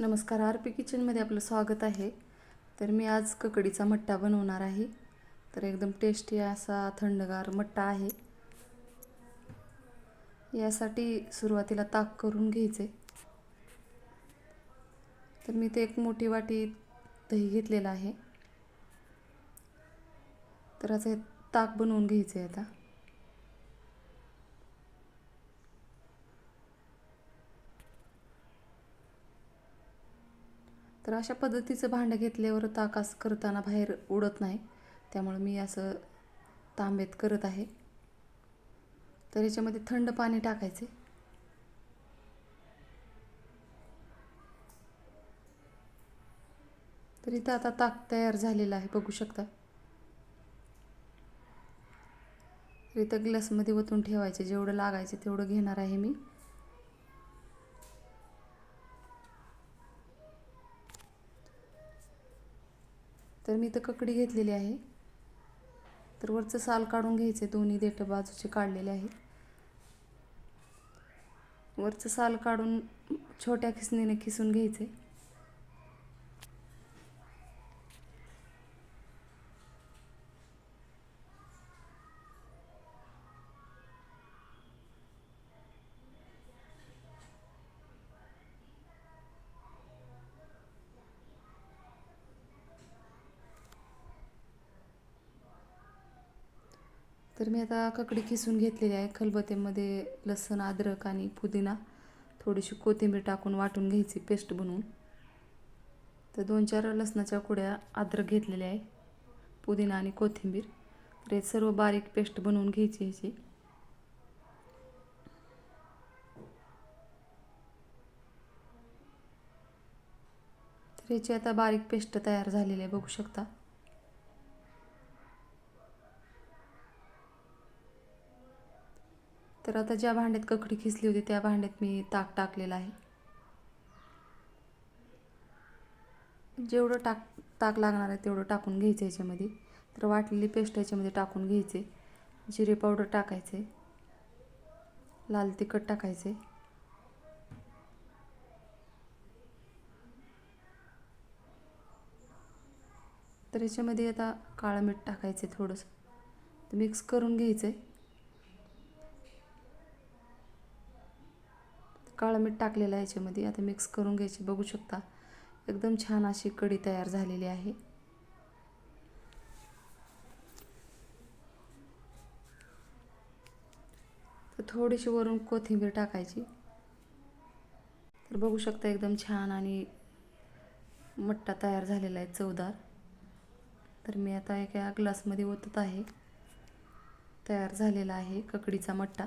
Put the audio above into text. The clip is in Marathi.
नमस्कार आर पी किचनमध्ये आपलं स्वागत आहे. तर मी आज ककडीचा मट्टा बनवणार आहे. तर एकदम टेस्टी असा थंडगार मट्टा आहे. यासाठी सुरुवातीला ताक करून घ्यायचे. तर मी ते एक मोठी वाटी दही घेतलेलं आहे. तर असं हे ताक बनवून घ्यायचे आहे आता. तर अशा पद्धतीचं भांडं घेतल्यावर ताकास करताना बाहेर उडत नाही. त्यामुळं मी असं तांबेत करत आहे. तर याच्यामध्ये थंड पाणी टाकायचे. तर इथं आता ताक तयार झालेला आहे बघू शकता. तर इथं ग्लासमध्ये वतून ठेवायचे जेवढं लागायचे तेवढं घेणार आहे मी. तर मी तर ककडी घेतलेली आहे. तर वरचं साल काढून घ्यायचे दोन्ही देठं बाजूचे काढलेले आहेत. वरचं साल काढून छोट्या खिसणीने खिसून घ्यायचे तर मी आता ककडी किसून घेतलेली आहे. खलबतेमध्ये लसण अद्रक आणि पुदिना थोडीशी कोथिंबीर टाकून वाटून घ्यायची पेस्ट बनवून. तर दोन चार लसणाच्या कुड्या अद्रक घेतलेल्या आहे पुदिना आणि कोथिंबीर. तर हे सर्व बारीक पेस्ट बनवून घ्यायची ह्याची. तर ह्याची आता बारीक पेस्ट तयार झालेली आहे बघू शकता. तर आता ज्या भांड्यात ककडी खिसली होती त्या भांड्यात मी ताक टाकलेलं आहे. जेवढं टाक ताक लागणार आहे तेवढं टाकून घ्यायचं याच्यामध्ये. तर वाटलेली पेस्ट याच्यामध्ये टाकून घ्यायचे. जिरे पावडर टाकायचे. लाल तिखट टाकायचे. तर याच्यामध्ये आता काळं मीठ टाकायचे थोडंसं. तर मिक्स करून घ्यायचं आहे काळं मीठ टाकलेलं आहे याच्यामध्ये. आता मिक्स करून घ्यायची. बघू शकता. एकदम छान अशी कढी तयार झालेली आहे. तर थोडीशी वरून कोथिंबीर टाकायची. तर बघू शकता एकदम छान आणि मट्टा तयार झालेला आहे चवदार. तर मी आता एका ग्लासमध्ये ओतत आहे. तयार झालेला आहे ककडीचा मट्टा.